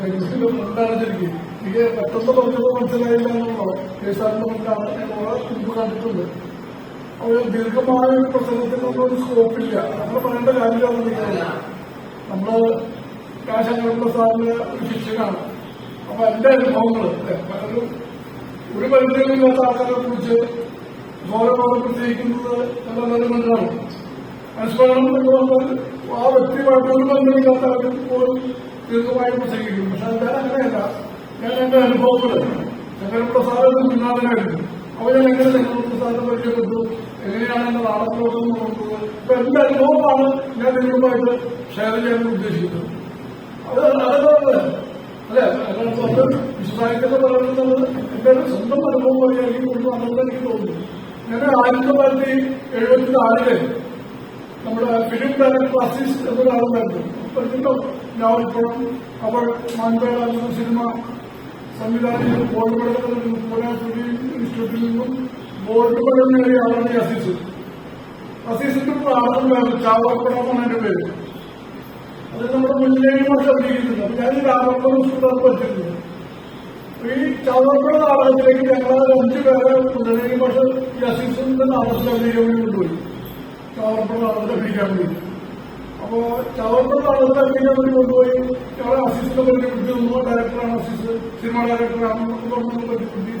ഫ്രണ്ടാണ് ശരിക്കും. എനിക്ക് പെട്ടെന്ന് പറഞ്ഞത് മനസ്സിലായില്ല എന്നുള്ളതാണ് കേസാറിന്റെ മുന്നിലാണ് ഞങ്ങളെ മുമ്പ് കണ്ടിട്ടുണ്ട്. അവർ ദീർഘമായ ഒരു പ്രസംഗത്തിനൊന്നും ഒരു സ്കോപ്പില്ല നമ്മൾ പറയേണ്ട കാര്യമാണെന്ന് എനിക്കറിയില്ല നമ്മൾ കാശങ്ങളുടെ സാറിന്റെ ഒരു ശിക്ഷനാണ് അപ്പൊ എന്റെ അനുഭവങ്ങൾ പലരും ഒരു പരിധികളില്ലാത്ത ആൾക്കാരെ കുറിച്ച് ഗൗരവം പ്രത്യേകിക്കുന്നത് നല്ല നല്ല മന്ത്രമാണ് അനുസ്മരണം എന്ന് പറഞ്ഞാൽ ആ വ്യക്തിയുമായിട്ട് ഒരു ബന്ധമില്ലാത്ത ആരും പോലും ദീർഘമായി പ്രസംഗിക്കും. പക്ഷെ ഞാൻ അങ്ങനെയല്ല. ഞാൻ എന്റെ അനുഭവങ്ങൾ ശങ്കരപ്രസാദ് ഒരു ഗുരുനാഥനായിരുന്നു അപ്പൊ ഞാൻ എങ്ങനെ ശങ്കരപ്രസാദിനെ പരിചയപ്പെട്ടു? എങ്ങനെയാണ് എന്റെ നാടകപ്രവർത്തനം നോക്കുന്നത് ഇപ്പൊ എന്റെ അനുഭവമാണ് ഞാൻ നിങ്ങളുമായിട്ട് ഷെയർ ചെയ്യാൻ ഉദ്ദേശിക്കുന്നത്. അത് അതൊക്കെ അല്ലെ? അത് വിശ്വസാഹിത്യം പറയുന്നത് എന്റെ സ്വന്തം അനുഭവം വഴിയായിരിക്കും കൊണ്ട് വന്നതെന്ന് എനിക്ക് തോന്നുന്നു. ഞാൻ ആയിരത്തി തൊള്ളായിരത്തി എഴുപത്തി നാലിൽ നമ്മുടെ ഫിലിം ഡയറക്ടർ അസിസ്റ്റ് എന്നൊരാളുണ്ടായിരുന്നു. പഠിച്ചിട്ടുണ്ടോ നോവൽപ്പുറം അവർ മാൻപേട എന്ന സിനിമ സംവിധാനത്തിൽ ബോർഡ് പൂനെ ഫിലിം ഇൻസ്റ്റിറ്റ്യൂട്ടിൽ നിന്നും ബോർഡ് പഠനം നേടിയ ആളാണ് അസീസ്. അസീസിന്റെ പ്രാർത്ഥന ചാവപ്പുറം എന്നാണ് എന്റെ പേര്. അത് നമ്മുടെ മുന്നിലേക്ക് മാഷ് അഭിനയിക്കുന്നുണ്ട് അപ്പൊ ഞാൻ രാമപ്പുറം സ്കൂളിൽ പഠിച്ചിട്ടുണ്ട്. ഈ ചാവപ്പുറ നാടകത്തിലേക്ക് ഞങ്ങൾ അഞ്ചു പേരെ മുന്നണി മാഷ് ഈ അസീസിന്റെ നാടകത്തിൽ അഭിനയിക്കാൻ വേണ്ടി കൊണ്ടുപോയി ചാവപ്പുറ നാടകത്തിൽ അഭിനയിക്കാൻ വേണ്ടി. അപ്പോ ചവറിന്റെ നാടകത്തിൽ അഭിനയിക്കാൻ അവർ കൊണ്ടുപോയി? ഞങ്ങളെ അസീസിനെ പരിചയപ്പെടുത്തി ഒന്നോ ഡയറക്ടറാണ് അസീസ് സിനിമ ഡയറക്ടറാണ് പരിചയപ്പെടുത്തി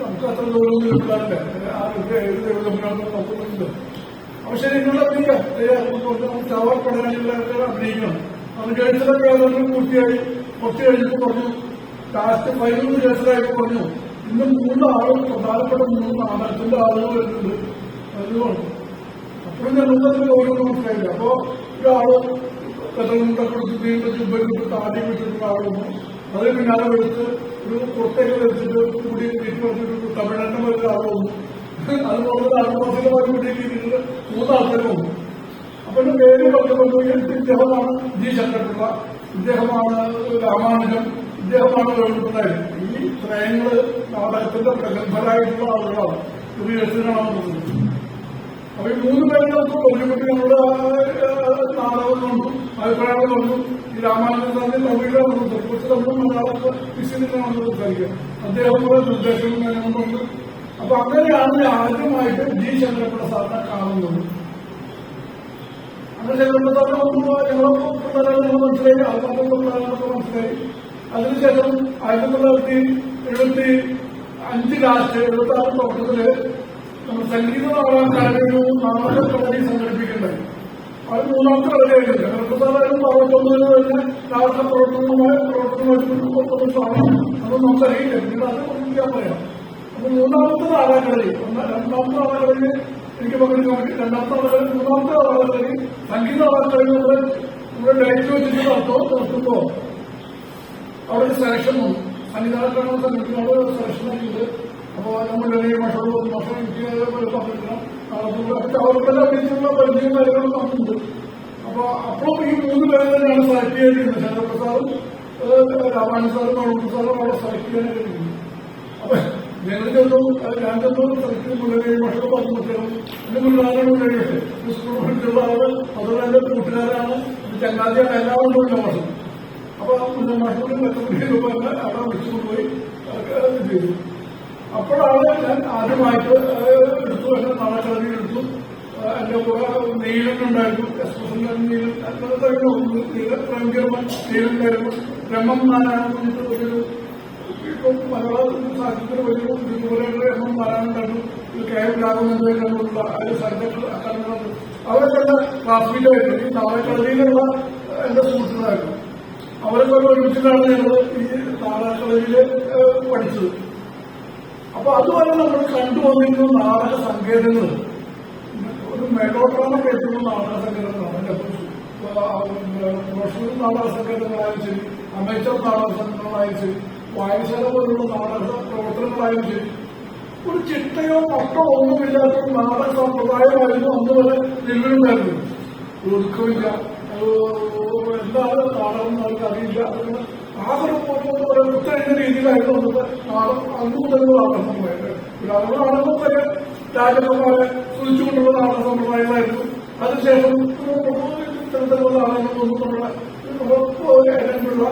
നമുക്ക് അത്ര ദൂരം എടുക്കാറില്ല. ആ ഏത് ദൈവം നോക്കുന്നുണ്ട് ശരി നിങ്ങൾ അഭിനയിക്കാം ചവർ പഠനങ്ങളിലൊക്കെ അഭിനയിക്കണം. അത് കേസിലൊക്കെ ഏതാണ്ട് പൂർത്തിയായി. കുറച്ച് കഴിഞ്ഞപ്പോൾ പറഞ്ഞു ലാസ്റ്റ് ഫൈനൽ കേസിലായപ്പോൾ പറഞ്ഞു ഇന്ന് മൂന്ന് ആളും പ്രധാനപ്പെട്ട മൂന്ന് നാടകത്തിന്റെ ആളുകൾ വരുന്നുണ്ട്. അതുകൊണ്ട് അപ്പോഴും മുഖത്തിൽ ഓരോന്നും മനസ്സിലായില്ല അപ്പോ ഒരാൾ കഥകളുടെ കൊടുത്ത് നീണ്ട ചുമ്പലിട്ട് താടി വിട്ടിട്ടുള്ള ആളൊന്നു അത് പിന്നാലെ വെച്ച് ഒരു പുറത്തേക്ക് വെച്ചിട്ട് കൂടി വീട്ടിൽ തമിഴ്നാട്ടിൽ വരുന്ന ആളുന്നു അതുപോലെ ആത്മഹത്യയുടെ കൂടിയിട്ട് മൂന്ന് ആൾക്കാർ അപ്പൊ എന്റെ പേര് പറഞ്ഞു ഇദ്ദേഹമാണ് ജി ശങ്കരപിള്ള ഇദ്ദേഹമാണ് രാമാനുജം ഇദ്ദേഹമാണ് വേണ്ടതായി ഈ ത്രയങ്ങൾ നാടകത്തിന്റെ പ്രഗത്ഭരായിട്ടുള്ള ആളുകളാണ്. ഒരു രസനാണ് തോന്നുന്നത് അപ്പൊ ഈ മൂന്ന് പേരെ ഒരു ഞങ്ങളുടെ നാടകം കണ്ടു അഭിപ്രായങ്ങൾ കണ്ടു ഈ രാമാനുജൻ സാറിന്റെ തമിഴിലാണ് കുറച്ച് തമിഴും മലയാളമൊക്കെ മിശ്രിതമാണ് സംസാരിക്കുക അദ്ദേഹം കുറെ നിർദ്ദേശങ്ങൾ ഞങ്ങളുണ്ട് അപ്പൊ അങ്ങനെയാണ് ആദ്യമായിട്ട് ജി ശങ്കരപ്പിള്ള സാറിനെ കാണുന്നത്. അങ്ങനെ ശങ്കരപ്പിള്ള നോക്കുമ്പോൾ ഞങ്ങളെ പിള്ളേരെ മനസ്സിലായി. ആൾക്കാരുടെ പിള്ളേരൊക്കെ മനസ്സിലായി. അതിനുശേഷം ആയിരത്തി തൊള്ളായിരത്തി എഴുപത്തി അഞ്ച് ലാസ്റ്റ് എഴുപത്തി ആറ് തുടക്കത്തിൽ സംഗീത ഒരു നാടക കളരി സംഘടിപ്പിക്കേണ്ടത് അത് മൂന്നാമത്തെ കളരിയായിരുന്നു ശങ്കരപ്രസാദായാലും അറുപത്തൊമ്പതിന് തന്നെ നാടക പ്രവർത്തനവുമായ പ്രവർത്തനമായിട്ട് സാധനം അതൊന്നും നമുക്കറിയില്ല പിന്നീട് അത് ഞാൻ പറയാം അപ്പൊ മൂന്നാമത്തെ നാടകക്കളരി രണ്ടാമത്തെ നാടകക്കളരി എനിക്ക് പങ്കെടുക്കാൻ പറ്റി രണ്ടാമത്തെ നാടകക്കളരി മൂന്നാമത്തെ നാടകക്കളരി സംഗീത നാടകക്കളരി നമ്മൾ നമ്മുടെ ഡയറ്റ് വെച്ചിട്ട് നടത്തോ നടത്തുമ്പോ അവിടെ ഒരു സെലക്ഷൻ വന്നു സംഗീതക്കാരുടെ സംഘടനയോട് സെലക്ഷൻ ആക്കിയത് അപ്പോ എനിക്ക് പങ്കെടുക്കണം നടത്തുമ്പോൾ അവർക്കെല്ലാം അഭിനയിച്ചുള്ള പരിചയം കാര്യങ്ങളും തമ്മിലുണ്ട് അപ്പൊ അപ്പോൾ ഈ മൂന്ന് പേരെ തന്നെയാണ് സെലക്ട് ചെയ്തിരുന്നത് ചന്ദ്രപ്രസാദും രാമായണ സാറും മണൂർ സാറും അവിടെ സെലക്ട് ചെയ്യാനായിരുന്നു അപ്പൊ ഞങ്ങൾ ചെന്നു ഞാൻ ചെന്നു സെലക്ട് മുന്നേ മക്കൾ പറഞ്ഞു കുട്ടികളും എന്റെ സ്കൂൾ പഠിച്ചുള്ള ആൾ അതുപോലെ എന്റെ കൂട്ടുകാരാണ് ചങ്ങാതിയാണ് എല്ലാവരും പോയി മാസം അപ്പൊ മെത്തപ്പിടിയിൽ പറഞ്ഞ് അവിടെ വിളിച്ചുകൊണ്ടുപോയി ചെയ്തു. അപ്പോഴാണ് ഞാൻ ആദ്യമായിട്ട് എടുത്തു എന്റെ നാളെ എടുത്തു. എന്റെ കൂടെ നീലനുണ്ടായിരുന്നു എക്സ്പ്രസിന്റെ നീലൻ. ഭയങ്കരman നീലനായിരുന്നു രമം നാരായണൻ പറഞ്ഞിട്ട് ഒരു ഇപ്പം മലയാള സാഹിത്യത്തിന് വലിയ ഇതുപോലെയുള്ള രമം നാരായണനുണ്ടായിരുന്നു ഇത് കെ എം രാഘവനുള്ള സബ്ജക്ട് അക്കാദമികളുണ്ട് അവരൊക്കെ ക്ലാസ്മേറ്റായിരുന്നു ഈ നാളെക്കളരിയിലുള്ള എന്റെ സുഹൃത്തുക്കളായിരുന്നു. അവരൊക്കെ ഒരുമിച്ചിട്ടാണ് ഞങ്ങൾ ഈ നാളെക്കളരിയിൽ പഠിച്ചത്. അപ്പൊ അതുപോലെ നമ്മൾ കണ്ടുവന്നിരുന്ന നാടക സങ്കേതങ്ങൾ. ഒരു മെലോഡ്രാമ കേട്ടുള്ള നാടക സങ്കേതങ്ങളാണ് പ്രൊഫഷണൽ നാടക സങ്കേതങ്ങളായാലും ശരി അമേച്ചർ നാടക സംഘങ്ങളായാലും ശരി വായനശാല പോലുള്ള നാടക പ്രവർത്തനങ്ങളായാലും ശരി ഒരു ചിട്ടയോ പട്ടോ ഒന്നുമില്ലാത്ത നാടക സമ്പ്രദായമായിരുന്നു അന്ന് വരെ നിലവിലുണ്ടായിരുന്നു ഒതുക്കമില്ല എന്താണ് നാടകം നമുക്ക് അറിയില്ല അതുകൊണ്ട് ആകെ ഒരു ഒറ്റ രീതിയിലായിരുന്നു അന്ന് മുതലുള്ള നാടക സമ്പ്രദായം അന്ന് നാടകം വരെ രാജകുമാരെ സൂചിച്ചുകൊണ്ടുള്ള നാടക സമ്പ്രദായങ്ങളായിരുന്നു അതിനുശേഷം തരത്തിലുള്ള നാടകങ്ങളൊന്നും നമ്മുടെ ഏതെങ്കിലുള്ള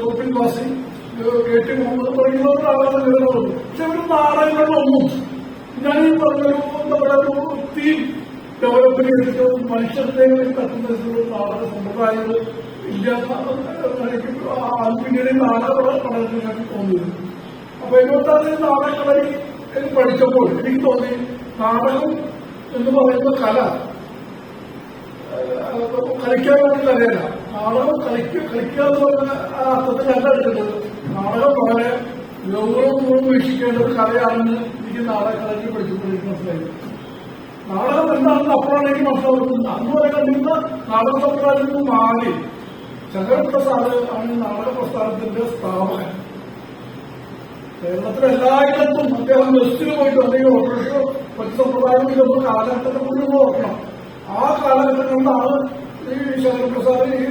തോപ്പിൽ വാസി കെ ടി മുഹമ്മദ് തുടങ്ങിയവരാണ് നിലനിന്നത് പക്ഷെ ഒരു നാടകങ്ങളിലൊന്നും ഞാൻ ഈ പറഞ്ഞൊരു തീം ഡെവലപ്പ് ചെയ്തിട്ട് മനുഷ്യരുടെ ഒരു നാടക സമ്പ്രദായങ്ങൾ പിന്നീട് നാടക പഠനത്തിൽ എനിക്ക് തോന്നിയത് അപ്പൊ ഇരുപത്താറ് നാടകങ്ങളെ പഠിച്ചപ്പോൾ എനിക്ക് തോന്നി നാടകം എന്ന് പറയുന്ന കല കളിക്കാൻ വേണ്ടി കലയല്ല നാടകം കളിക്കുക കളിക്കുക എന്ന് പറഞ്ഞ ആ അർത്ഥത്തിലല്ല എടുക്കുന്നത് നാടകം വളരെ ഗൗരവപൂർവം വീക്ഷിക്കേണ്ട ഒരു കലയാണെന്ന് എനിക്ക് നാടക കലയ്ക്ക് പഠിച്ചപ്പോൾ എനിക്ക് മനസ്സിലായി നാടകം എന്താണെന്ന് അപ്പോഴാണ് എനിക്ക് മനസ്സിലാക്കുന്നത് അന്ന് വരെ കണ്ടിരുന്ന നാടക സമ്പ്രദായത്തിൽ നിന്ന് മാറി ശങ്കരപ്രസാദ് ആണ് നമ്മുടെ പ്രസ്ഥാനത്തിന്റെ സ്ഥാപകൻ കേരളത്തിലെ എല്ലായിടത്തും അദ്ദേഹം ബസ്സിൽ പോയിട്ട് അല്ലെങ്കിൽ ഓട്ടോറിക്ഷ മറ്റ് ഇതൊന്നും കാലഘട്ടത്തെ മുഴുവൻ ഓർക്കണം. ആ കാലഘട്ടം കൊണ്ടാണ് ഈ ശങ്കരപ്രസാദ് ഈ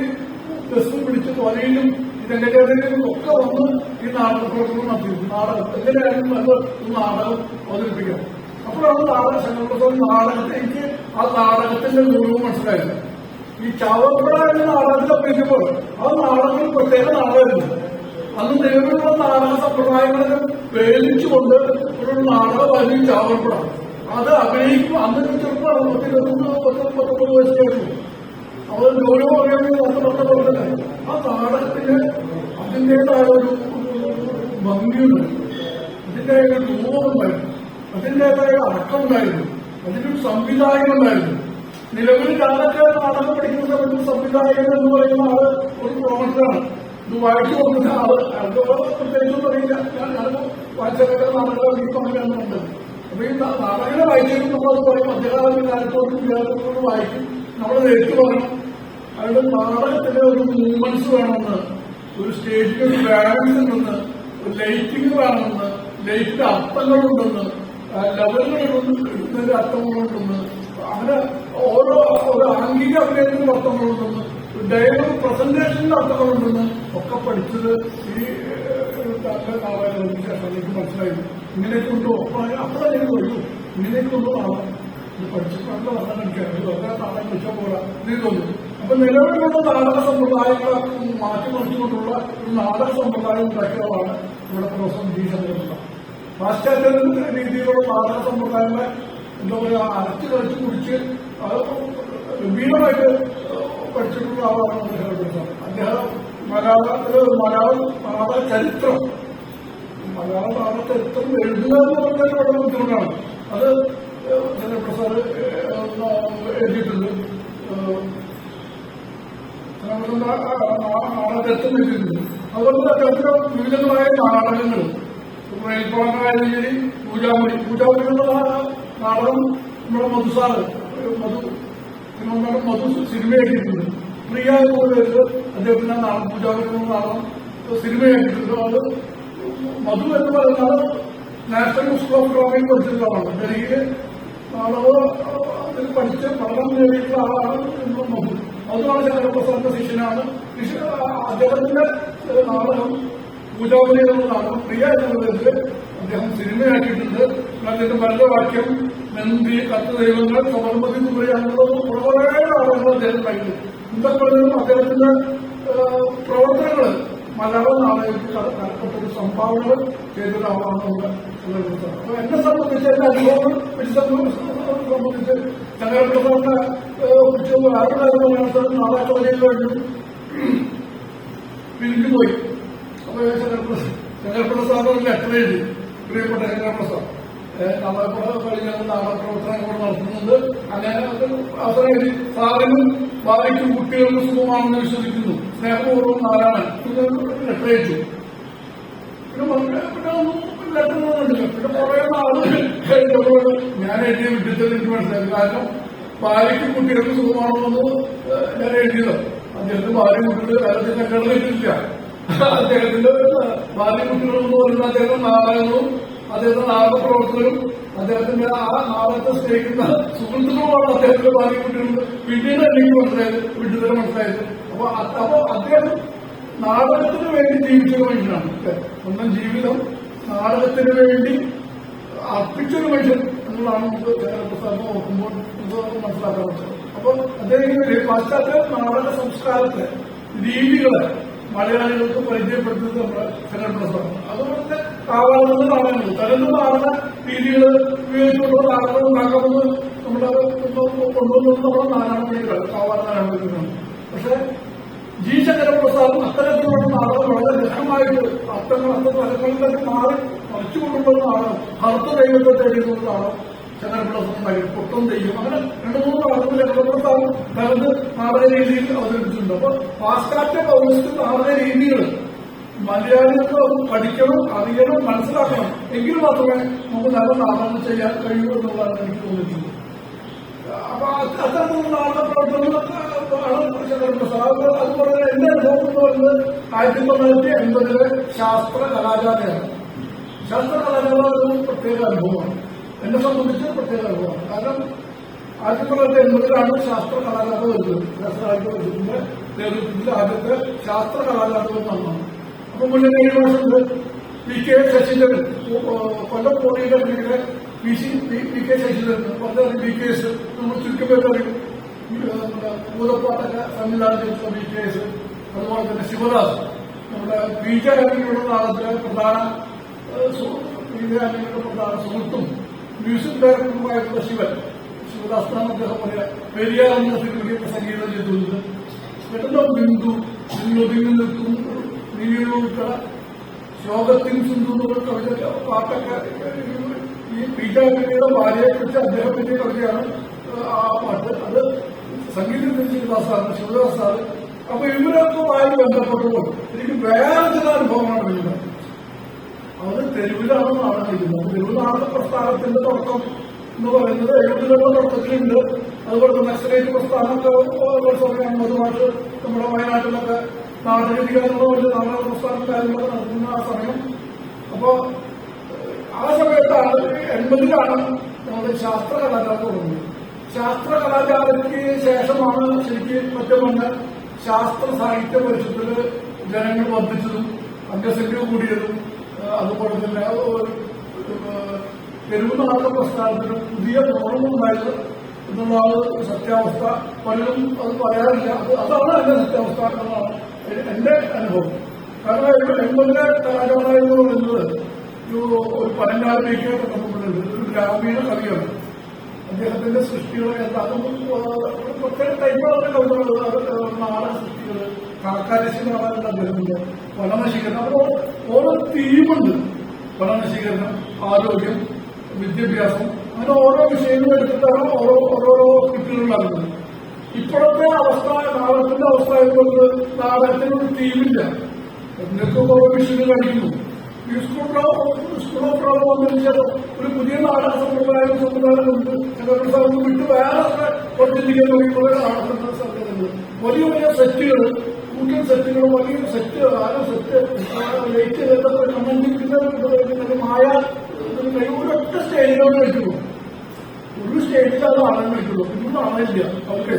ബസ് പിടിച്ച് തൊലയിലും ഇതെങ്ങനെയും ഒക്കെ വന്ന് ഈ നാടക പ്രവർത്തനം നടത്തിയിരുന്നു നാടകം എങ്ങനെയായിരുന്നു നല്ല നാടകം അവതരിപ്പിക്കാം. അപ്പോഴാണ് നാടക ശങ്കരപ്രസാദ് നാടകത്തെ എനിക്ക് ആ നാടകത്തിന്റെ ഗുരുവ് മനസ്സിലായത്. ഈ ചാവപ്പുഴ നാടകത്തിൽ അഭിനയിച്ചപ്പോൾ ആ നാടകത്തിൽ പ്രത്യേക നാടകമായിരുന്നു. അന്ന് നിലവിലുള്ള നാടക സമ്പ്രദായങ്ങളൊക്കെ പേടിച്ചുകൊണ്ട് ഒരു നാടകമായിരുന്നു ചാവപ്പുഴ അത് അഭിനയിക്കും അന്ന് ചെറുപ്പമാണ് പത്ത് ഇരുപത്തൊന്ന് പത്ത് പത്തൊമ്പത് വയസ്സായിരുന്നു. അവർ ജോലി പറയുന്നത് പത്ത് പത്തൊമ്പത് തന്നെ. ആ നാടകത്തിന് അതിന്റെതായ ഒരു ഭംഗിയുണ്ട്. അതിന്റെതായ ഒരു രൂപമുണ്ടായിരുന്നു അതിന്റെതായ അടക്കമുണ്ടായിരുന്നു അതിനൊരു സംവിധായകൻ ഉണ്ടായിരുന്നു. നിലവിൽ കാലക്കാർ നാടകം പഠിക്കുന്ന സമയത്ത് സംവിധായകൻ എന്ന് പറയുന്ന ആൾ ഒരു പ്രൊമോട്ടറാണ് വായിച്ചു കൊടുക്കുന്ന ആൾ പ്രത്യേകിച്ചും പറയില്ല വായിച്ചൊക്കെ നാടകം ഈ സമയമുണ്ട് അപ്പൊ ഈ നാടകങ്ങളെ വായിച്ചെങ്കിൽ നമ്മളത് പറയും. മധ്യകാലം കാലത്തോടും വിദ്യാർത്ഥികളോട് വായിക്കും. നമ്മൾ നേരിട്ട് പറയണം അതായത് നാടകത്തിന്റെ ഒരു മൂവ്മെന്റ്സ് വേണമെന്ന് ഒരു സ്റ്റേജിന്റെ ഒരു ബാലൻസ് ഉണ്ടെന്ന് ഒരു ലൈറ്റിംഗ് വേണമെന്ന് ലൈറ്റിന്റെ അർത്ഥങ്ങളുണ്ടെന്ന് ലെവലുകളുണ്ടെന്ന് അർത്ഥങ്ങളുണ്ടെന്ന് അങ്ങനെ ഓരോ ഒരു ആംഗിക അഭിനയത്തിന് അർത്ഥങ്ങളുണ്ടെന്ന് ഡയലോഗ് പ്രസന്റേഷന്റെ അർത്ഥങ്ങളുണ്ടെന്ന് ഒക്കെ പഠിച്ചത് ഈ നാടകങ്ങൾക്ക് ശേഷം എനിക്ക് ഇങ്ങനെയൊക്കെ ഉണ്ടോ അപ്പോഴാണ് എനിക്ക് തോന്നുന്നു ഇങ്ങനെയൊക്കെ ഉണ്ടോ നാളെ ഇത് പഠിച്ചിട്ടുള്ള വർണം എനിക്കറിയാം വെറുതെ എനിക്ക് തോന്നുന്നു അപ്പൊ നിലവിലുള്ള നാടക സമ്പ്രദായങ്ങളെ മാറ്റിമറിച്ചുകൊണ്ടുള്ള ഒരു നാടക സമ്പ്രദായം ഉണ്ടാക്കിയതാണ് ഇവിടെ പ്രൊഫസർ ജി ചന്ദ്രപിള്ള പാശ്ചാത്യ രീതിയിലുള്ള നാടക സമ്പ്രദായങ്ങളെ എന്താ പറയുക അരച്ച് കളിച്ച് കുടിച്ച് അത് ഗംഭീരമായിട്ട് പഠിച്ചിട്ടുള്ള ആളാണ് അദ്ദേഹം. അദ്ദേഹം മലയാളത്തിൽ മലയാളം നാടക ചരിത്രം. മലയാള നാടക ചരിത്രം എഴുതുക എന്ന് പറഞ്ഞാൽ വളരെ ബുദ്ധിമുട്ടാണ്. അത് ചന്ദ്രപ്രസാദ് എഴുതിയിട്ടുണ്ട്. നാടകത്തും എഴുതിയിട്ടുണ്ട്. അതുകൊണ്ട് അദ്ദേഹത്തിന് വിവിധങ്ങളായ നാടകങ്ങൾ ശരി പൂജാമുടി. പൂജാമുറി എന്നുള്ള നാടകം നമ്മുടെ മധുസാറ്. മധു തിരുവനന്തപുരം മധു സിനിമയാക്കിയിട്ടുണ്ട് പ്രിയ എന്നുള്ള പേരിൽ അദ്ദേഹത്തിന്റെ നാടൻ സിനിമയാക്കിയിട്ടുണ്ട് അത് മധു എന്ന് പറയുന്നത് നാഷണൽ സ്കൂൾ ഓഫ് ഡ്രോയിങ് പഠിച്ചിട്ടുള്ളതാണ് ഡൽഹിയിൽ നാടകം അതിൽ പഠിച്ച് പഠനം നേടിയിട്ടുള്ള ആളാണ് മധു. അതുമാണ് ചന്ദ്രപ്രസാദിന്റെ ശിഷ്യനാണ്. ശിഷ്യ അദ്ദേഹത്തിന്റെ നാടകം പൂജാവലി എന്നുള്ള നാടകം പ്രിയ പേരിൽ അദ്ദേഹം സിനിമയാക്കിയിട്ടുണ്ട്. അദ്ദേഹത്തിന്റെ ഭരതവാക്യം നന്ദി കത്ത് ദൈവങ്ങൾ സമർപ്പതി തുറയാണുള്ളത് വളരെ നാടകങ്ങൾ അദ്ദേഹം കഴിക്കുന്നു ഇതൊക്കെ അദ്ദേഹത്തിന്റെ പ്രവർത്തനങ്ങൾ മലയാള നാടകത്തിൽ കടപ്പെട്ടൊരു സംഭാവനകൾ ചന്ദ്രപ്രസാദ് അപ്പൊ എന്നെ സംബന്ധിച്ച് എന്റെ അനുഭവങ്ങൾ സംബന്ധിച്ച് ചന്ദ്രപ്രസാദിനെ കുറിച്ച് നാളെ കാര്യം വേണ്ടി പിരിഞ്ഞു പോയി അപ്പൊ ചന്ദ്രപ്രസാദ് ഒരു ലെറ്റർ എഴുതി പ്രിയപ്പെട്ട ചന്ദ്രപ്രസാദ് നമ്മളെക്കൂടെ കളിക്കുന്ന നാടപ്രവർത്തനം കൂടെ നടത്തുന്നുണ്ട്. അങ്ങനെ അത്രയും സാധനം സാറിനും കുട്ടികൾക്ക് സുഖമാണെന്ന് വിശ്വസിക്കുന്നു. സ്നേഹപൂർവം നാരായണൻ. ലെറ്റർ ലെറ്ററേറ്റു പിന്നെ പിന്നെ ലെറ്റർ ഒന്നുമില്ല പിന്നെ കുറെ നാൾ ഞാൻ എഴുതിയ വിട്ടിട്ട് എനിക്ക് മനസ്സിലായി. കാരണം ഭാര്യയ്ക്കും കുട്ടികൾക്കും സുഖമാണെന്ന് ഞാൻ എഴുതിയത്. അദ്ദേഹത്തിന് ഭാര്യ കുട്ടികൾ കാലത്ത് കല്യാണം കഴിച്ചിട്ടില്ല അദ്ദേഹത്തിന്റെ ഭാര്യ കുട്ടികളെന്ന് പറയുന്ന അദ്ദേഹം നാടകങ്ങളും അദ്ദേഹത്തിന്റെ നാടക പ്രവർത്തകരും അദ്ദേഹത്തിന്റെ ആ നാടകത്തെ സ്നേഹിക്കുന്ന സുഹൃത്തുക്കളുമാണ് അദ്ദേഹത്തിന്റെ ഭാര്യ കുട്ടികൾ പിന്നീട് എനിക്ക് മനസ്സിലായത് വിട്ടുതരം മനസ്സിലായത്. അപ്പൊ അപ്പൊ അദ്ദേഹം നാടകത്തിന് വേണ്ടി ജീവിച്ച മനുഷ്യനാണ്. സ്വന്തം ജീവിതം നാടകത്തിന് വേണ്ടി അർപ്പിച്ചൊരു മനുഷ്യൻ എന്നുള്ളതാണ് നമുക്ക് പ്രസ്ഥാനം നോക്കുമ്പോൾ നമുക്ക് മനസ്സിലാക്കാൻ പറ്റുന്നത്. അപ്പൊ അദ്ദേഹം പാശ്ചാത്യ നാടക സംസ്കാരത്തെ രീതികളെ മലയാളികൾക്ക് പരിചയപ്പെടുത്തുന്നത് നമ്മുടെ ചലനപ്രസവമാണ് അതുപോലെ കാവാളുന്ന പറഞ്ഞു തലന്ന് മാറുന്ന രീതികൾ ഉപയോഗിച്ചുകൊണ്ട് നാടകം ഉണ്ടാക്കുന്നത് നമ്മുടെ കൊണ്ടുവന്നത് നമ്മുടെ നാരായണ നാരായണ പക്ഷെ ജി ശങ്കരപ്രസാദ് അത്തരത്തിലുള്ള നാടകം വളരെ ലഭ്യമായിട്ട് അത്തരം അത്ര തന്നെ മാറി മറിച്ചു കൊണ്ടുള്ള നാടകം ഭർത്ത ദൈവത്തെ തേടിയതുകൊണ്ടാണ് ശങ്കരപ്രസാദ് ഉണ്ടായി പൊട്ടം തെയ്യം. അങ്ങനെ രണ്ടു മൂന്ന് നാടകത്തിൽ ശങ്കരപ്രസാദ് തനത് നാടക രീതിയിൽ അവതരിപ്പിച്ചിട്ടുണ്ട്. അപ്പൊ പാശ്ചാത്യ പൗരസ്ത്യ നാടക രീതികൾ മലയാളികൾക്ക് പഠിക്കണം അറിയണം മനസ്സിലാക്കണം. എങ്കിൽ മാത്രമേ നമുക്ക് നല്ല നാടകം ചെയ്യാൻ കഴിയൂ എന്നുള്ളതാണ് എനിക്ക് തോന്നിയിട്ടുള്ളത്. അപ്പൊ അത് അത്തരത്തിലുള്ള നാടക പ്രവർത്തനങ്ങൾ അതുപോലെ എന്റെ അനുഭവം എന്ന് ആയിരത്തി തൊള്ളായിരത്തി എൺപതിലെ ശാസ്ത്ര കലാജാതയാണ് ശാസ്ത്ര കലാജാത ഒരു പ്രത്യേക അനുഭവമാണ്. എന്നെ സംബന്ധിച്ച് പ്രത്യേക അനുഭവമാണ്. കാരണം ആയിരത്തി തൊള്ളായിരത്തി എൺപതിലാണ് ശാസ്ത്ര കലാജാത വരുന്നത്. ശാസ്ത്രാജ്യ പരിഷത്തിന്റെ നേതൃത്വത്തിൽ ആദ്യത്തെ ശാസ്ത്ര കലാജാത നടന്നു അപ്പൊ മുന്നേ ഏഴ് വർഷമുണ്ട് പി കെ ശശീന്ദ്രൻ കൊല്ലം പോളിയുടെ P C P K Saseendran പറഞ്ഞ പി കെ എസ് നമ്മൾ ചുരുക്കപ്പേര് നമ്മുടെ ഭൂതപ്പാട്ടൊക്കെ സംവിധാനം ചെയ്തിട്ടുള്ള ബി കെ എസ് അതുപോലെ തന്നെ ശിവദാസ്. നമ്മുടെ ബി ജെ ആന്റണിയുടെ നാളത്തിലെ പ്രധാന ബി ജെ ആന്റണിയുടെ പ്രധാന സുഹൃത്തും. മ്യൂസിക് ഡയറക്ടറുമായിട്ടുള്ള ശിവൻ. ശിവദാസ് എന്നാണ് അദ്ദേഹം പറയാ പെരിയാർ എന്ന സിനിമയ്ക്ക് സംഗീതം ചെയ്തിട്ടുണ്ട് പെട്ടെന്ന് ബിന്ദു ബിന്ദു നിൽക്കും നീയൊഴുക്ക ശോകത്തിൻ സിന്ധു എന്നുള്ള കവിത പാട്ടൊക്കെ ഈ പി ജെ ആന്റണിയുടെ ഭാര്യയെ കുറിച്ച് അദ്ദേഹത്തിന്റെ കവിതയാണ്. ആ പാട്ട്. അത് സംഗീതം ശിവദാസാണ് ശിവദാസാണ് അപ്പൊ ഇവരൊക്കെയുമായി ബന്ധപ്പെട്ടുകൊണ്ട് എനിക്ക് വേറെ ചില അനുഭവമാണ് വരുന്നത്. അത് തെരുവിലാണ് നാടകം ഇരിക്കുന്നത് തെരുവ് നാടക പ്രസ്ഥാനത്തിന്റെ തുടക്കം എന്ന് പറയുന്നത്. എഴുപതുകളുടെ തുടക്കത്തിലുണ്ട്. അതുപോലെ നക്സലേറ്റ് പ്രസ്ഥാനമൊക്കെ മധുമായിട്ട് നമ്മുടെ വയനാട്ടിലൊക്കെ നാടകീകരണങ്ങളോ ഒരു നാടക പ്രസ്ഥാനം കാര്യങ്ങളൊക്കെ നടത്തുന്ന ആ സമയം. അപ്പോ ആ സമയത്താണ് എൺപതിലാണ് നമ്മുടെ ശാസ്ത്ര കലാചാരം തുടങ്ങുന്നത് ശാസ്ത്ര കലാചാരത്തിന് ശേഷമാണ് ശരിക്കും മറ്റൊന്ന് ശാസ്ത്ര സാഹിത്യ പരിഷത്തിൽ ജനങ്ങൾ വർദ്ധിച്ചതും അംഗസംഖ്യ കൂടിയതും അതുപോലെ തന്നെ തെരുവ് നാടക പ്രസ്ഥാനത്തിന് പുതിയ മോണമുണ്ടായത് എന്നുള്ളത് സത്യാവസ്ഥ. പലരും അത് പറയാറില്ല. അത് അതാണ് എന്റെ സത്യാവസ്ഥ എന്നാണ് എന്റെ അനുഭവം. കാരണം എൺപതിലെ കലാകാര എന്ന് പറയുന്നത് ഒരു പനങ്കാലിലേക്ക് തുടങ്ങുന്നുണ്ട് ഒരു ഗ്രാമീണ കവിയാണ്. അദ്ദേഹത്തിന്റെ സൃഷ്ടികൾ എന്താകും പ്രത്യേക ടൈപ്പുകളുടെ കവിതകൾ നാടൻ സൃഷ്ടികൾ കാക്കാരശി നാടകമുണ്ട് അദ്ദേഹത്തിന്റെ വനനശീകരണം അപ്പോൾ ഓരോ തീമുണ്ട് വനനശീകരണം ആരോഗ്യം വിദ്യാഭ്യാസം അങ്ങനെ ഓരോ വിഷയങ്ങളും എടുത്തിട്ടാണ് ഓരോ ഓരോരോ കിറ്റുകളുണ്ടാകുന്നത് ഇപ്പോഴത്തെ അവസ്ഥ നാളത്തിന്റെ അവസ്ഥ എന്നുള്ളത് നാളത്തിനൊരു ഒരു തീമില്ല എന്തൊക്കെ ഓരോ കഴിക്കുന്നു ഈ സ്കൂൾ സ്കൂൾ ഓഫ് ഒരു പുതിയ നാടക സമ്പ്രദായം സമ്പ്രദായമുണ്ട് എന്നൊക്കെ സ്ഥലത്ത് വിട്ട് വേറെ പ്രവർത്തിക്കാൻ തുടങ്ങിയുള്ള നാടക സംഘടനകൾ വലിയ വലിയ സെറ്റുകൾ കൂട്ടൻ സെറ്റുകൾ വലിയ സെറ്റ് ആരോ സെറ്റ് ലൈറ്റ് കമ്മന്റിക്കുന്ന മായ ഒരൊറ്റ സ്റ്റേജിലോട്ട് വെക്കുന്നു ഒരു സ്റ്റേജിൽ അത് ആണെന്ന് വെക്കുള്ളൂ ഇന്നും ആണില്ല ഓക്കെ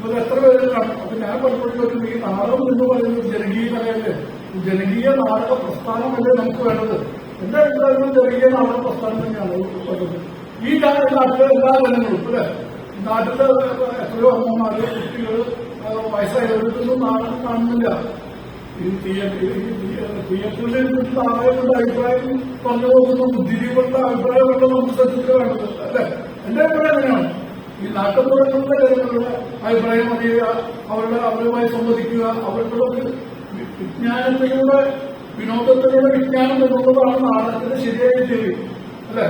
അപ്പൊ എത്ര പേര് അപ്പൊ ഞാൻ പലപ്പോഴും ഈ നാടകം എന്ന് പറയുന്നത് ജനകീയ കലയല്ലേ ജനകീയ നാടക പ്രസ്ഥാനമല്ലേ നമുക്ക് വേണ്ടത് എന്റെ അഭിപ്രായത്തിൽ ജനകീയ നാടക പ്രസ്ഥാനം തന്നെയാണ് വേണ്ടത് ഈ നാട്ടിലെ എല്ലാ ജനങ്ങളും അല്ലെ നാട്ടിലെ എത്രയോ അമ്മമാര് കുട്ടികൾ വയസ്സായവർക്കൊന്നും നാടകം കാണുന്നില്ല ഈ നാടകങ്ങളുടെ അഭിപ്രായം പറഞ്ഞു നോക്കുന്ന ബുദ്ധിജീവികളുടെ അഭിപ്രായമുള്ള നമുക്ക് ശ്രദ്ധിക്കുക വേണ്ടത് അല്ലെ എന്റെ അഭിപ്രായം അങ്ങനെയാണ് ഈ നാട്ടുപുറങ്ങളുടെ ജനങ്ങളുടെ അഭിപ്രായം അറിയുക അവരുടെ അവരുമായി സംവദിക്കുക അവരുടെ വിജ്ഞാനത്തിലൂടെ വിനോദത്തിലൂടെ വിജ്ഞാനം എന്നുള്ളതാണ് നാടകത്തിന്റെ ശരിയായ ചെയ്യും അല്ലെ?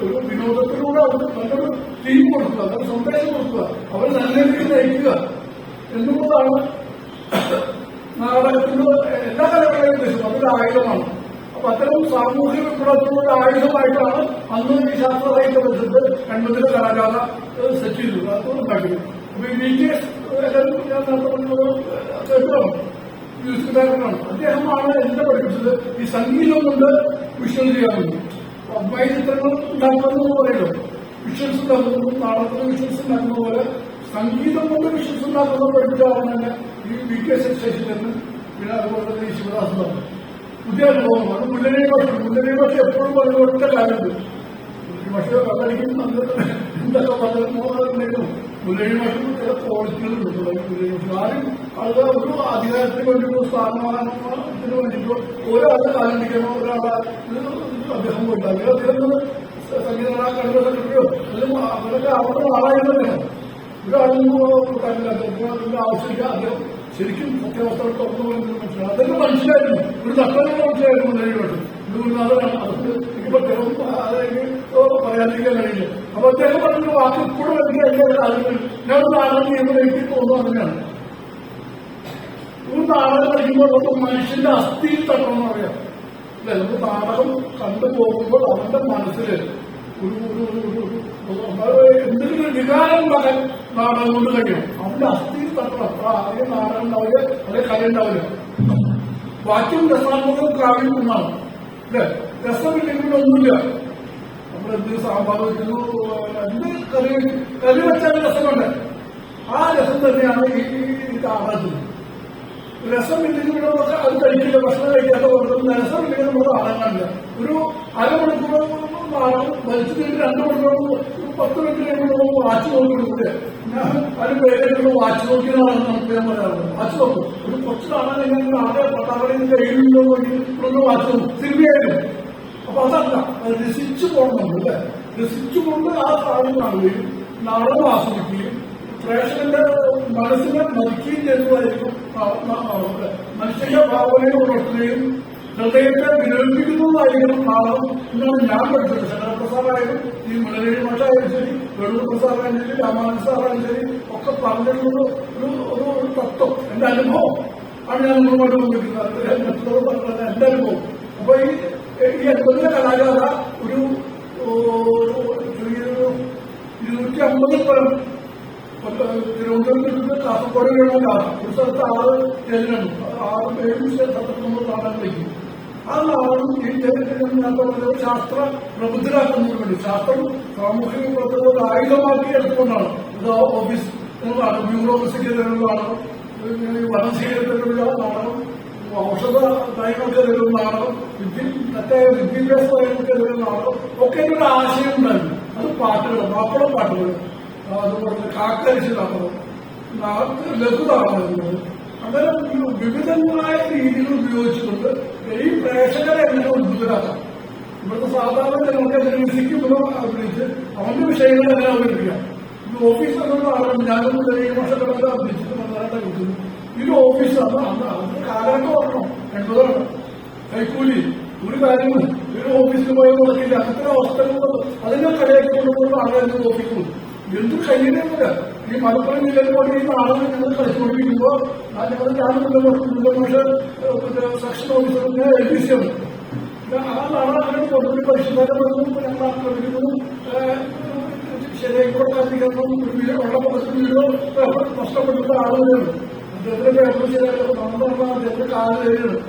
ഒരു വിനോദത്തിലൂടെ അവർക്ക് നല്ലൊരു തീം കൊടുക്കുക നല്ലൊരു സന്ദേശം കൊടുക്കുക അവരെ നല്ലതിലേക്ക് നയിക്കുക എന്നുള്ളതാണ് നാടകത്തിന്റെ എല്ലാ കലകളെയും ഉദ്ദേശം അതൊരു ആയുധമാണ്. അപ്പൊ അത്തരം സാമൂഹ്യ വിപ്ലവത്തിനുള്ള ആയുധമായിട്ടാണ് അന്ന് ഈ ശാസ്ത്ര ബന്ധത്തിൽ പരിഷത്ത് കലാകാല സെറ്റ് ചെയ്തു. അത് ഉണ്ടാക്കിയത് അപ്പൊ ഈ വി കെ എല്ലാവരും ഞാൻ അദ്ദേഹമാണ്. മ്യൂസിക് അദ്ദേഹമാണ് എന്നെ പഠിപ്പിച്ചത്. ഈ സംഗീതം കൊണ്ട് വിഷ്വൽ ചെയ്യാറുണ്ട് അമ്മായി ചിത്രങ്ങൾ ഉണ്ടാക്കുന്നത് പറയല്ലോ വിഷ്വൽസ് ഉണ്ടാക്കുന്നത് നാടകത്തിന് വിഷ്വൽസ് ഉണ്ടാക്കുന്ന പോലെ സംഗീതം കൊണ്ട് വിഷ്വൽസ് ഉണ്ടാക്കുന്നത് പഠിപ്പിച്ചാൽ തന്നെ ഈ വി കെ ശശിധരൻ പിന്നെ അതുപോലെ തന്നെ ഈ ശിവദാസനാണ് പുതിയ പോകുന്നത് മുല്ലനെ പക്ഷെ മുല്ലനെ പക്ഷെ എപ്പോഴും പറയുന്ന ഒറ്റ കാര്യമുണ്ട് പക്ഷേ വെള്ളടിക്കും എന്തൊക്കെ പറഞ്ഞു മുല്ലഴിമാർക്ക് ചില ക്വാളിറ്റികളുണ്ട് മുല്ലഴിമാർക്ക് ആരും അത് ഒരു അധികാരത്തിന് വേണ്ടിയിട്ടോ സ്ഥാനമാനത്തിന് വേണ്ടിയിട്ടോ ഒരാളെ കാലണ്ടിക്കണോ ഒരാളെ അദ്ദേഹം പോയിട്ട് അല്ലെങ്കിൽ അദ്ദേഹം സംഗീത സെക്രട്ടറിയോ അല്ലെങ്കിൽ അവരൊക്കെ അവരുടെ ആളായിരുന്നല്ലോ ഒരാളും കാര്യമില്ല അദ്ദേഹത്തിന്റെ ആവശ്യമില്ല. അദ്ദേഹം ശരിക്കും സത്യാവസ്ഥകൾ തുറന്നു പറയുന്നത് മനസ്സിലായി. അതൊക്കെ മനസ്സിലായിരുന്നു ഒരു തക്കാളിയുടെ മനസ്സിലായിരുന്നു ഇത് ഗുരുനാഥനാണ് അതുകൊണ്ട് എനിക്കിപ്പോ അദ്ദേഹം പറയാതിരിക്കാൻ കഴിയില്ല. അപ്പൊ അദ്ദേഹം പറഞ്ഞ വാക്ക് കൂടെ എനിക്ക് കാര്യങ്ങൾ ഞാൻ നാടകം ചെയ്യുമ്പോൾ തോന്നുന്നു അങ്ങനെയാണ്. ഒരു നമുക്ക് മനുഷ്യന്റെ അസ്ഥിയിൽ തട്ടണമെന്ന് പറയാം. അല്ലെ? നമുക്ക് നാടകം കണ്ടു പോകുമ്പോൾ അവന്റെ മനസ്സിൽ എന്തെങ്കിലും വികാരം ഉണ്ടാക്കാൻ നാടകം കൊണ്ട് കഴിയും അവന്റെ അസ്ഥിയിൽ തട്ടണം അപ്പൊ ആദ്യം നാടകം ഉണ്ടാവില്ല അതേ കല ഉണ്ടാവില്ല. ബാക്കിയും രസാത്മകവും കാവ്യം ഒന്നാണ് അല്ലെ? രസമില്ലെങ്കിൽ ഒന്നുമില്ല. നമ്മളെന്ത് സാമ്പാർ വെക്കുന്നു? എന്ത് കറി കറി വെച്ചാൽ രസമുണ്ട്. ആ രസം തന്നെയാണ് ഈ താറാക്കുന്നത് രസമില്ലെങ്കിൽ ഇവിടെ നമുക്ക് അത് കഴിക്കില്ല ഭക്ഷണം കഴിക്കാത്ത കൊടുക്കുന്ന രസമില്ലെങ്കിൽ നമ്മൾ താറാനില്ല ഒരു അരമണിക്കൂർ നാടകം രണ്ടു മണിക്കൂർ പത്ത് മിനിറ്റ് നമുക്ക് വാച്ച് നോക്കിയിട്ടുണ്ട്. ഞാൻ അത് പേരെങ്കിലും വാച്ച് നോക്കിയതാണ് നമുക്ക് ഞാൻ പറയാറുള്ളത് വാച്ച് നോക്കും. ഒരു കുറച്ച് കാണാൻ കഴിഞ്ഞാൽ ആകെ പട്ടാളയിൽ കയ്യിലുണ്ടോ നോക്കി വാച്ച് നോക്കും. സിനിമയായിരുന്നു അപ്പൊ അതല്ല അത് രസിച്ചു പോകണം അല്ലേ? രസിച്ചുകൊണ്ട് ആ സാധനം കാണുകയും നാടകം ആസ്വദിക്കുകയും പ്രേക്ഷകന്റെ മനസ്സിനെ മതിക്കുകയും ചെയ്തതായിരിക്കും. മനുഷ്യന്റെ ഭാവനയെ ഉണർത്തുകയും ഹൃദയത്തെ വിനോദിപ്പിക്കുന്നതായിരിക്കണം നാടകം എന്നാണ് ഞാൻ പഠിച്ചത്. ശങ്കരപ്രസാദായാലും ഈ മുലരേഴ് മാഷായാലും ശരി വെള്ളൂർ പ്രസാദായാലും ശരി രാമാനന്ദ സാറായാലും ശരി ഒക്കെ പറഞ്ഞിട്ടുള്ള ഒരു ഒരു തത്വം എന്റെ അനുഭവം. ആണ് ഞാൻ നിങ്ങളുമായിട്ട് പങ്കിടുന്നത് മറ്റുള്ളവർ പറഞ്ഞത് എന്റെ അനുഭവം. അപ്പൊ ഈ ഈ എൺപതിലെ കലാകാര ഒരു ഇരുന്നൂറ്റി അമ്പത് പരം തിരുവനന്തപുരത്ത് കാസർഗോഡ് വീണ ഒരു സ്ഥലത്ത് ആറ് ജയിലുണ്ട് ആറ് ഏഴ് സ്ഥലത്ത് നമ്മൾ കാണാൻ കഴിയും ആ നാളും ഈ പറഞ്ഞത് ശാസ്ത്ര പ്രബുദ്ധരാക്കുന്നതിന് വേണ്ടി ശാസ്ത്രം സാമൂഹിക പ്രവർത്തനം ഒരു ആയുധമാക്കി എടുത്തുകൊണ്ടാണ് ഇത് ഓഫീസ് എന്നതാണ് ബ്യൂറോക്രസിക്കെതിരെയുള്ളതാണ് വനം സ്വീകരണത്തിലുള്ള നാടകം ഔഷധ നയങ്ങൾക്കെതിരെയുള്ള നാടകം വിദ്യ തെറ്റായ വിദ്യാഭ്യാസ നയങ്ങൾക്കെതിരെയുള്ള നാടകം ഒക്കെ ഒരു ആശയം ഉണ്ടായിരുന്നു. അത് പാട്ടുകൾ മാപ്പിളം പാട്ടുകൾ. അതുപോലെ കാക്കരിച്ച് നാടകം. ലഘുതാണെന്നത് അങ്ങനെ ഒരു വിവിധങ്ങളായ രീതികൾ ഉപയോഗിച്ചുകൊണ്ട് ഈ പ്രേക്ഷകരെ എങ്ങനെ ഉത്ഭുതരാക്കാം ഇവിടുത്തെ സാധാരണ ജനങ്ങൾക്ക് മ്യൂസിക് അഭിനയിച്ച് അവന്റെ വിഷയങ്ങൾ എങ്ങനെ അവതരിപ്പിക്കാം. ഇത് ഓഫീസ് ആളുകൾ ഞാനും ചെറിയ വർഷങ്ങളൊക്കെ അഭിനയിച്ചിട്ട് നന്നായിട്ട് കിട്ടുന്നു ഇത് ഓഫീസാണ് അന്ന് അന്ന് കാലഘട്ടം ഓർക്കണം. എൺപതാണ്. കൈക്കൂലി. ഒരു കാര്യങ്ങൾ ഒരു ഓഫീസിൽ പോയി മുടക്കില്ല അത്ര അവസ്ഥകൾ അതിനെ കടയാക്കി കൊണ്ടുപോകുന്ന ആളുകൾ ഓഫീസിൽ എന്ത് കഴിയുന്നില്ല ഈ മലപ്പുറം ജില്ലയിൽ കൊണ്ട് ഈ നാളെ ഞങ്ങൾ കളിച്ചുകൊണ്ടിരിക്കുമ്പോ ആ ഞങ്ങൾ ഞാൻ സെക്ഷൻ ഓഫീസറിന്റെ എൽ ബി സി ആണ് ആ നാളെ അങ്ങനെ കൊണ്ടുപോയി പരിശുദ്ധം ഞങ്ങൾ ആക്രമിക്കുന്നതും ശരിയായി കൊടുക്കാതിരിക്കുന്നതും വെള്ളപ്പൊക്കത്തിൽ വീടോ നഷ്ടപ്പെട്ട ആളുകളാണ് അദ്ദേഹത്തിന്റെ പേപ്പർ ശരിയായിട്ട് നമ്മുടെ അദ്ദേഹത്തിന്റെ കാൽ കയറിയാണ്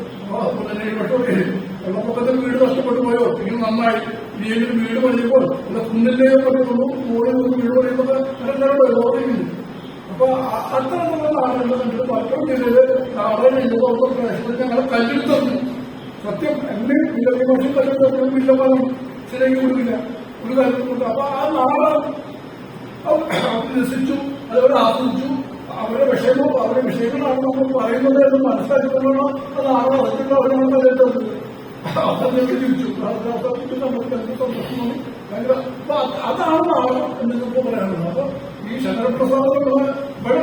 വെള്ളപ്പൊക്കത്തിൽ വീട് നഷ്ടപ്പെട്ടു പോയോ ഇനി നന്നായി ഇനിയെങ്കിലും വീട് പണിയുമ്പോൾ ഇവിടെ കുന്നിലേക്ക് പണിയുള്ളൂ മോളിൽ നിന്ന് വീട് പണിയുന്നത് അങ്ങനെ ഓർമ്മിക്കുന്നു അപ്പൊ അത്ര ആളുകളുടെ കണ്ടിട്ട് മലപ്പുറം ജില്ലയിൽ നാളെ ഇന്നത്തെ പ്രദേശത്ത് ഞങ്ങളെ കല്ലിൽ തന്നു. സത്യം എന്നെ ഇല്ലെങ്കിൽ പക്ഷെ കല്ലിൽ തന്നു. പറഞ്ഞു ശരിയാക്കി കൊടുക്കില്ല. ഒരു കാര്യത്തിലുണ്ട് അപ്പൊ ആ നാളെ രസിച്ചു അതവർ ആസ്വദിച്ചു. അവരുടെ വിഷയമോ അവരുടെ വിഷയങ്ങളാണ് നമ്മൾ പറയുന്നത് എന്ന് മനസ്സിലാക്കിക്കൊണ്ടാണ് അത് ആണോ അതിനുള്ള അവരാണ് കരുതുന്നത് അതിലേക്ക് തിരിച്ചു നമുക്ക് എന്ത് സന്തോഷമാണ് ഭയങ്കര അത് അതാണ് നമുക്ക് പറയാനുള്ളത് അപ്പൊ ഈ ശങ്കരപ്രസാദ് ഇവിടെ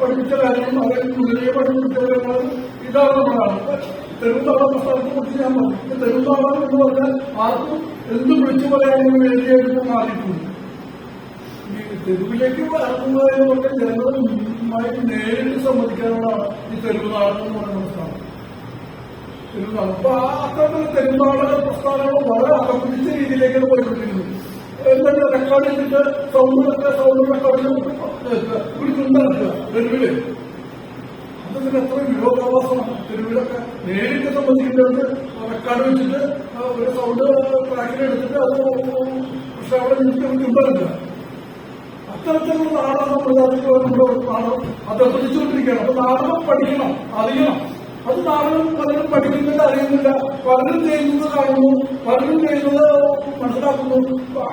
പഠിപ്പിച്ച കാര്യങ്ങളും അവരെ മുതലേ പഠിപ്പിച്ച കാര്യങ്ങളും ഇതാണ് നമ്മളാണ് തെരുവുതാള പ്രസ്ഥാനത്തെ കുറിച്ച് ഞാൻ പറഞ്ഞു തെരുവുതാളം എന്ന് പറഞ്ഞാൽ ആർക്കും എന്ത് വിളിച്ചു പറയാനും എഴുതിയെടുക്കാൻ ആദ്യമുണ്ട് തെരുവിലേക്ക് ഇറങ്ങുന്നതെന്ന് പറഞ്ഞാൽ ജനങ്ങളുമായി നേരിട്ട് സംബന്ധിക്കാനുള്ളതാണ് ഈ തെരുവ് നാടകം എന്ന് പറയുന്ന പ്രസ്ഥാനം അപ്പൊ ആ അത്തരത്തിലുള്ള തെരുവ് നാടക പ്രസ്ഥാനങ്ങൾ വളരെ അകപ്പിടിച്ച രീതിയിലേക്കാണ് പോയിക്കൊണ്ടിരുന്നത് എന്തൊക്കെ റെക്കോർഡ് ചെയ്തിട്ട് സൗണ്ടിലൊക്കെ സൗണ്ട് റെക്കോർഡിൽ പിടിച്ചുണ്ടാക്കുക തെരുവിൽ. അതൊക്കെ എത്ര വിരോധാഭാസമാണ് തെരുവിലൊക്കെ നേരിട്ട് സംബന്ധിക്കുന്നവർക്ക് റെക്കോർഡ് വെച്ചിട്ട് ഒരു സൗണ്ട് ട്രാക്കിലെടുത്തിട്ട് അത് പക്ഷെ അവിടെ നിന്നിട്ട് ഉണ്ടാക്കുക അത്തരത്തിലുള്ള നാടകം നമ്മൾ അതിൽ നമ്മുടെ നാടകം അത് പഠിച്ചുകൊണ്ടിരിക്കുകയാണ് അപ്പൊ നാടകം പഠിക്കണം അറിയണം. അത് കാരണം പലരും പഠിക്കുന്നത് അറിയുന്നില്ല. പലരും ചെയ്യുന്നത് കാണുന്നു. പലരും ചെയ്യുന്നത് മനസ്സിലാക്കുന്നു.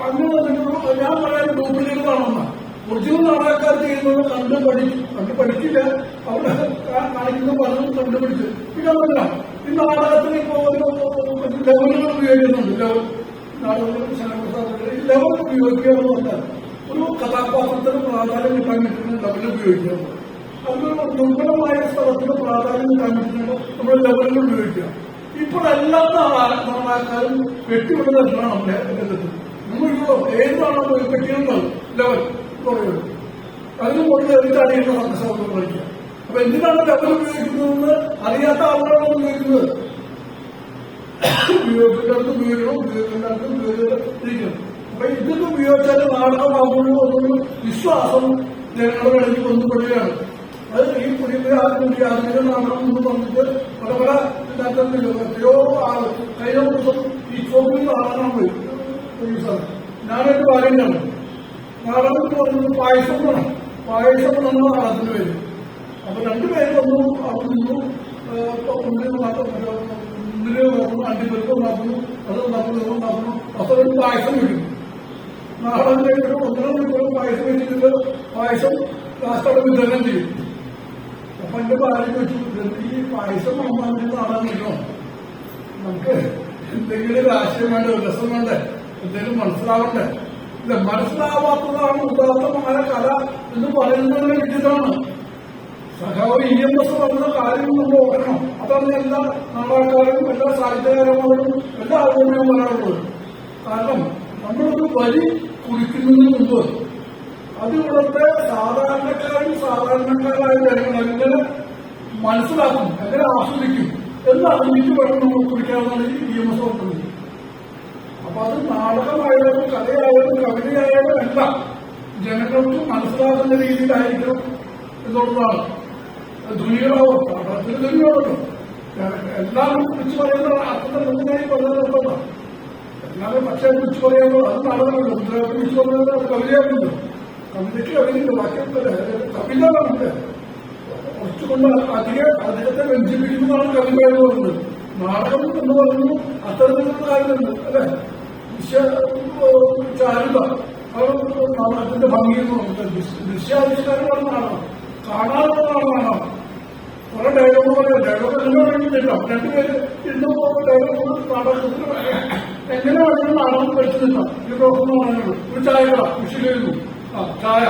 അങ്ങനെ ഞാൻ പറയാൻ ഡ്യൂപ്ലിക്കേറ്റ് കാണുന്ന ഒറിജിനൽ നാടകക്കാർ ചെയ്യുന്നത് കണ്ട് പഠിക്കും കണ്ട് പഠിക്കില്ല അവിടെ കാണിക്കുന്ന പലരും കണ്ടുപിടിച്ച്. പിന്നെ അതല്ല ഈ നാടകത്തിന് ഇപ്പൊ ഒരു ലെവലുകൾ ഉപയോഗിക്കുന്നുണ്ട്. ലെവൽ നാടകങ്ങൾ ലെവൽ ഉപയോഗിക്കുക എന്ന് പറഞ്ഞാൽ ഒരു കഥാപാത്രത്തിന് പ്രാധാന്യം കിട്ടാൻ കിട്ടുന്ന ലെവൽ ഉപയോഗിക്കുക ദുർബലമായ സ്ഥലത്തിന് പ്രാധാന്യം കാണിക്കുമ്പോൾ നമ്മൾ ലെവലിൽ ഉപയോഗിക്കുക. ഇപ്പോഴെല്ലാ നാടാക്കാരും വെട്ടിവിടുന്നതാണ് നമ്മുടെ രംഗത്ത്. നമ്മളിപ്പോ ഏതാണോ വെട്ടിയുണ്ടാവും ലെവൽ പറയുന്നത് അതിന് കൊണ്ട് എനിക്കറിയുന്ന സംഘർഷം കളിക്കുക അപ്പൊ എന്തിനാണ് ലെവൽ ഉപയോഗിക്കുന്നതെന്ന് അറിയാത്ത ആളുകളാണ് ഉപയോഗിക്കുന്നത്. ഉപയോഗിക്കേണ്ടത് ഉപയോഗിക്കണം ഉപയോഗിക്കേണ്ടത് ഉപയോഗിക്കണം അപ്പൊ ഇതൊക്കെ ഉപയോഗിച്ചാൽ നാടകമാകുള്ളൂ ഒന്നും വിശ്വാസം ജനങ്ങളുടെ ഇടയിൽ വന്നുപെടുകയാണ്. അത് ഈ ആധുനിക ആധുനിക നാടകം എന്ന് പറഞ്ഞിട്ട് പല പല ഇതിനകത്തുണ്ട് എത്രയോ ആൾ കഴിഞ്ഞ ദിവസം ഈ ചോദ്യം കാണാൻ പോയി ഞാനൊരു കാര്യങ്ങളാണ് നാടകം എന്ന് പായസം വേണം. പായസം എന്ന നാടകത്തിന് പേര് അപ്പൊ രണ്ടുപേരും വന്നു. അവിടെ നിന്നു. മാത്രം മുന്നിൽ നോക്കുന്നു അണ്ടിപ്പരിപ്പ് നോക്കുന്നു അത് നോക്കുന്നു നോക്കുന്നു അപ്പൊ ഒരു പായസം കിട്ടും. നാടകം കഴിഞ്ഞിട്ട് ഒന്നര പായസം വെച്ചിട്ട് പായസം ലാസ്റ്റോടെ വിതരണം ചെയ്യും. അപ്പൊ ഭാര്യ ചോദിച്ചു ഈ പായസം അമ്മാവിന്റെ നാടകം നമുക്ക് എന്തെങ്കിലും രാഷ്ട്രീയം വേണ്ട രസം വേണ്ട എന്തെങ്കിലും മനസ്സിലാവണ്ടേ? ഇല്ല മനസ്സിലാവാത്തതാണ് ഉദാത്തമായ കഥ എന്ന് പറയുന്നതിന് വേണ്ടിയിട്ടാണ്. സഖാവ് ഇ എം എസ് പറഞ്ഞ കാര്യം ഓർക്കണം. അതാണ് എല്ലാ നാടകക്കാരും എല്ലാ സാഹിത്യകാരന്മാരും എല്ലാ ആളുകളും ഞാൻ പറയാറുള്ളത് കാരണം നമ്മളൊരു വരി കുറിക്കുന്നതിന് മുമ്പ് അത് ഇവിടുത്തെ സാധാരണക്കാരും സാധാരണക്കാരായ എങ്ങനെ മനസ്സിലാക്കും എങ്ങനെ ആസ്വദിക്കും എന്ന് അറിഞ്ഞിട്ട് വേണം നമ്മൾ കുറിക്കാവുന്നതാണ് ഈ ഇ എം എസ് ഓർക്കുന്നത് അപ്പൊ അത് നാടകമായാലും കഥയായാലും കവിതയായാലും എല്ലാം ജനങ്ങൾക്ക് മനസ്സിലാക്കുന്ന രീതിയിലായിരിക്കണം എന്നുള്ളതാണ്. ധ്വനികളാവും പഠനത്തിന് ധ്വനികളുണ്ടോ എല്ലാം കുറിച്ച് പറയുന്ന അർത്ഥത്തിൽ മുന്നായി പറഞ്ഞതാണ് എല്ലാവരും പക്ഷേ കുറിച്ച് പറയുമ്പോൾ അത് നാടകമുണ്ട് വിളിച്ചു പറയുന്നത് അത് കവിതയാകുന്നുണ്ട് കവിതയ്ക്ക് കവിതയുണ്ട് ബാക്കിയൊക്കെ കവിത നമുക്ക്? കുറച്ചുകൊണ്ട് അധികം അദ്ദേഹത്തെ വ്യഞ്ചിപ്പിക്കുന്നതാണ് കവിത പറയുന്നത്. നാടകം എന്ന് പറയുന്നു അത്തരത്തിലുള്ള കാര്യമുണ്ട് അല്ലെ? ചാരുത നാടകത്തിന്റെ ഭംഗി എന്ന് പറയുന്നത്. ദൃശ്യാവിഷ്കാരമാണ് നാടകം. കാണാനുള്ള നാടകം കുറെ ഡയലോഗ് പറയാം. ഡയലോഗ് എല്ലാം വേണ്ടിയിട്ടില്ല രണ്ടുപേര് ഇന്ന് ഡയലോഗ് നാടകത്തിന് എങ്ങനെയാണെങ്കിലും നാടകം കഴിച്ചു നിൽക്കാം ഈ പ്രോഗ്രാം പറയുന്നത് ഒരു ചായ കൃഷി വരുന്നു ആ ചായ.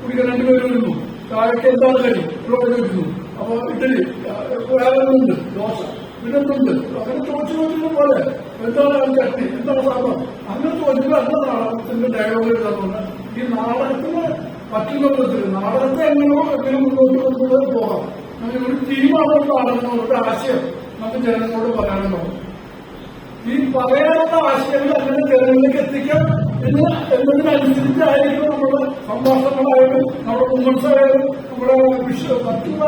കുടിക്കാൻ രണ്ടുപേരും വരുന്നു. ചായക്ക് എന്താണ് കഴിയും ഇവിടെ വരുന്നു അപ്പൊ ഇഡലി വേറെ ദോശ. പിന്നെന്തുണ്ട് അങ്ങനെ ചോദിച്ചു ചോദിക്കുന്ന പോലെ. എന്താണ് ചട്നി എന്താണ് സാധനം അങ്ങനെ ചോദിക്കുമ്പോൾ അന്ന നാടകത്തിന്റെ ഡയലോഗ് എഴുതാറുണ്ട് ഈ നാടകത്തിന് പറ്റുന്ന നാടകത്തെ എങ്ങനെയോ എങ്ങനെ മുന്നോട്ട് കൊണ്ടുപോകാൻ പോകാം. അങ്ങനെ ഒരു ടീമാണ് നാടകം ഒരു ആശയം. നമുക്ക് ജനങ്ങളോട് പറയാനുണ്ടാവും ഈ പറയാനുള്ള ആശയങ്ങൾ അങ്ങനെ ജനങ്ങളിലേക്ക് എത്തിക്കാം എന്ന് എന്നതിനനുസരിച്ചായിരിക്കും നമ്മുടെ സംഭാഷണങ്ങളായാലും നമ്മുടെ വിമർശനമായാലും നമ്മുടെ വിശ്വ മറ്റുള്ള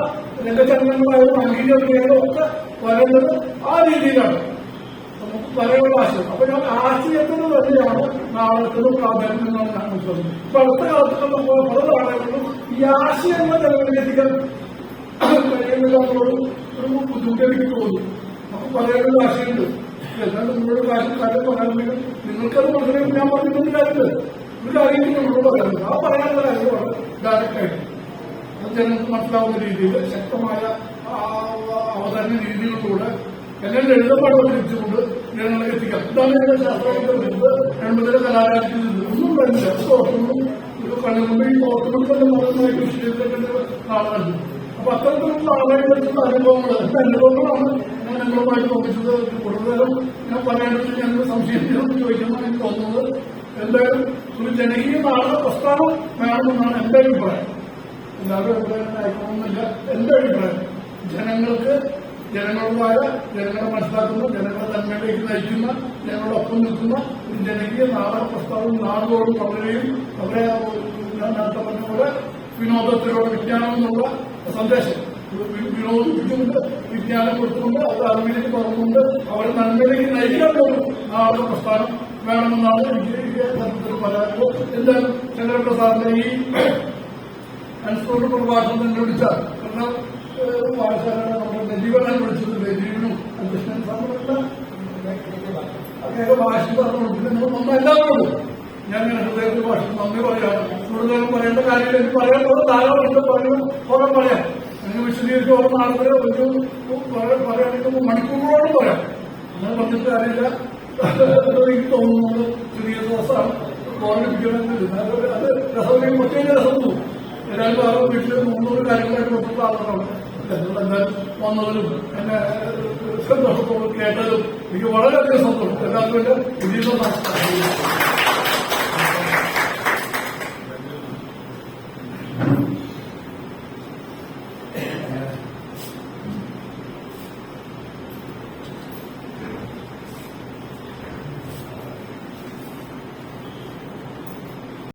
രംഗചലനങ്ങളായാലും അംഗീകരിക്കാനും ഒക്കെ വരേണ്ടത് ആ രീതിയിലാണ്. നമുക്ക് പറയാനുള്ള ആശയം. അപ്പൊ ഞാൻ ആശയത്തിന് തന്നെയാണ് നാടകത്തിന് പ്രാധാന്യം എന്നാണ് ഞാൻ മനസ്സിലാക്കുന്നത് ഇപ്പൊ അടുത്ത കാലത്തുള്ള പല നാടകങ്ങളും ഈ ആശയങ്ങൾ ജനങ്ങളിലെത്തിക്കാൻ കഴിയുന്നില്ല എന്നുള്ളത് ഒരു ബുദ്ധിമുട്ട് എനിക്ക് തോന്നി. നമുക്ക് പറയാനുള്ള ആശയമുണ്ട്. എന്നാൽ നിങ്ങളുടെ കാര്യം കാര്യം പറയാനുണ്ടെങ്കിൽ നിങ്ങൾക്കത് പറഞ്ഞു ഞാൻ പറഞ്ഞിട്ടുണ്ട് കാര്യമില്ല. ഒരു കാര്യം നമ്മളോട് പറയാനുണ്ട്. ആ പറയാനുള്ള കാര്യമാണ് ഡയറക്റ്റായിട്ട് അത് ജനങ്ങൾക്ക് മനസ്സിലാവുന്ന രീതിയിൽ ശക്തമായ അവതരണ രീതികളിലൂടെ എല്ലാം എഴുതപ്പാട് പഠിപ്പിച്ചുകൊണ്ട് ജനങ്ങളെ എത്തിക്കാം. ഇതാണ് എന്റെ ശാസ്ത്രജ്ഞ എൺപതിലെ കലാകാരത്തിൽ ഒന്നും കഴിഞ്ഞില്ല അത് ഓർക്കുന്നു ഒരു ഈ ഓർക്കുമ്പോൾ തന്നെ മോഹമായി കൃഷി ചെയ്തിട്ടുണ്ട് ആളുകൾ അപ്പൊ അത്തരത്തിലുള്ള ആളുകളെ കുറിച്ചുള്ള അനുഭവങ്ങൾ അനുഭവങ്ങളാണ് ഞാൻ ഞങ്ങളുമായിട്ട് നോക്കിച്ചത് കൂടുതലും ഞാൻ പറയേണ്ടത് ഞങ്ങൾ സംശയം ചോദിക്കുന്നു എനിക്ക് തോന്നുന്നത് എന്തായാലും ഒരു ജനകീയ നാടക പ്രസ്ഥാനം വേണമെന്നാണ് എന്റെ അഭിപ്രായം. എല്ലാവരും അഭിപ്രായം അയക്കണമെന്നില്ല എന്റെ അഭിപ്രായം. ജനങ്ങൾക്ക് ജനങ്ങളുമായ ജനങ്ങളെ മനസ്സിലാക്കുന്ന ജനങ്ങളെ നന്മയിലേക്ക് നയിക്കുന്ന ജനങ്ങളൊപ്പം നിൽക്കുന്ന ഒരു ജനകീയ നാടക പ്രസ്ഥാനം നാടുകളോട് വളരെയും അവരെ ഞാൻ നേരത്തെ പറഞ്ഞ പോലെ വിനോദത്തിലൂടെ വിജ്ഞാനം എന്നുള്ള സന്ദേശം. വി- വിനോദിപ്പിച്ചുകൊണ്ട് വിജ്ഞാനം കൊടുത്തുകൊണ്ട് അത് അറിവിലേക്ക് പറഞ്ഞുകൊണ്ട് അവരെ നന്മയിലേക്ക് നയിക്കാൻ പോലും ഒരു പ്രസ്ഥാനം വേണമെന്നാണ് തരത്തിൽ പറയാനുള്ളത് എന്തായാലും ചന്ദ്രപ്രസാദിന്റെ ഈ അനുസ്മരണ പ്രഭാഷണം ഏഹ്, വായനശാലയുടെ നമ്മുടെ നജീവനായി വിളിച്ചത്. നജീവനും അധ്യക്ഷനും അദ്ദേഹം ഭാഷ പറഞ്ഞു എല്ലാവരോടും ഞാൻ ഇങ്ങനെ ഹൃദയത്തിൽ ഭാഷ നന്ദി പറയാണ് കൂടുതലും പറയേണ്ട കാര്യങ്ങൾ എനിക്ക് പറയാൻ ധാരാളം പറയുന്നു ഓരോ പറയാം. അങ്ങനെ വിശദീകരിച്ച് ഓരോ നാളുകൾ ഒരു പറയാ- പറയുകയാണെങ്കിൽ മണിക്കൂറുകളോട് പറയാം അങ്ങനെ പറഞ്ഞിട്ട് കാര്യമില്ല. എനിക്ക് തോന്നുന്നത് ചെറിയ ദിവസമാണ്. ഓർമ്മിപ്പിക്കണമെന്നില്ല അത് രസം പ്രത്യേക രസം തോന്നും എല്ലാവരും വേറെ വീട്ടിൽ മുന്നൂറ് കാര്യങ്ങളായിട്ട് മൊത്തം ആളുകളാണ് എന്തായാലും എന്നെ സന്തോഷത്തോടെ കേട്ടതും എനിക്ക് വളരെയധികം സന്തോഷം. എല്ലാവർക്കും എന്റെ വിജയ